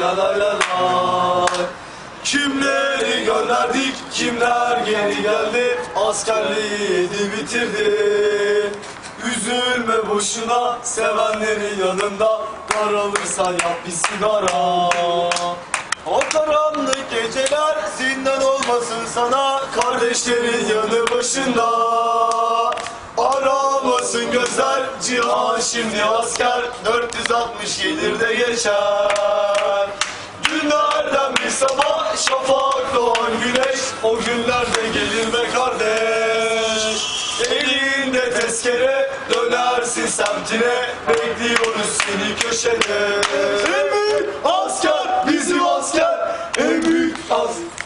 la Kimleri gönderdik, kimler geri geldi? Askerliği bitirdi. Üzülme boşuna, sevenleri yanında Daralırsa yap bir sigara. O karanlık geceler zindan olmasın sana Kardeşlerin yanı başında. Aramasın gözler, cihan şimdi asker. 467'de geçer. Günlerden bir sabah şafak doğan güneş O günlerde gelir be kardeş. Elinde tezkere dönersin semtine Bekliyoruz seni köşede. En büyük asker bizim asker. En büyük asker